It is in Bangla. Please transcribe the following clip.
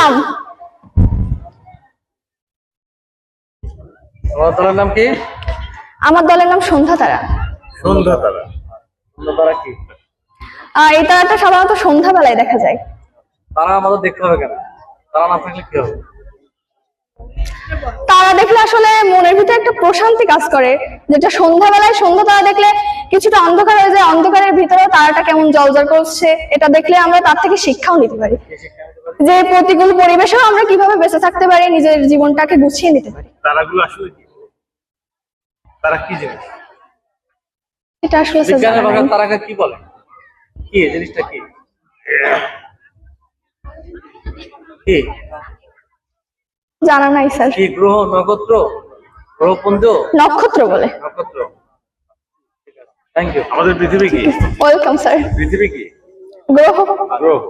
নাম? দলের নাম কি? আমার দলের নাম সন্ধ্যা তারা সন্ধ্যা তারা সন্ধ্যা তারা কি এই তারাটা সাধারণত দেখা যায়। তারা আমাদের দেখতে হবে কেন? তারা না থাকলে কি হবে? তারা দেখলে আসলে মনের ভিতরে একটা প্রশান্তি কাজ করে যেটা সন্ধ্যাবেলায় সন্ধ্যা তারা দেখলে কিছুটা অন্ধকার হয়ে যায় অন্ধকারের ভিতরে তারাটা কেমন জল করছে এটা দেখলে আমরা তার থেকে শিক্ষাও নিতে পারি। যে প্রতিকূল পরিবেশেও আমরা কীভাবে বেঁচে থাকতে পারি নিজের জীবনটাকে গুছিয়ে নিতে পারি। তারাগুলো আসলে কি? তারা কি জিনিস? এটা আসলে বিজ্ঞানের জানা তারাকে কি বলে? কি জিনিসটা কি? কি? জানা নাই স্যার। কি গ্রহ নক্ষত্র? গ্রহপুঞ্জ নক্ষত্র বলে। নক্ষত্র। থ্যাংক ইউ আমাদের পৃথিবী কি? ওয়েলকাম স্যার পৃথিবী কি? গ্রহ। গ্রহ।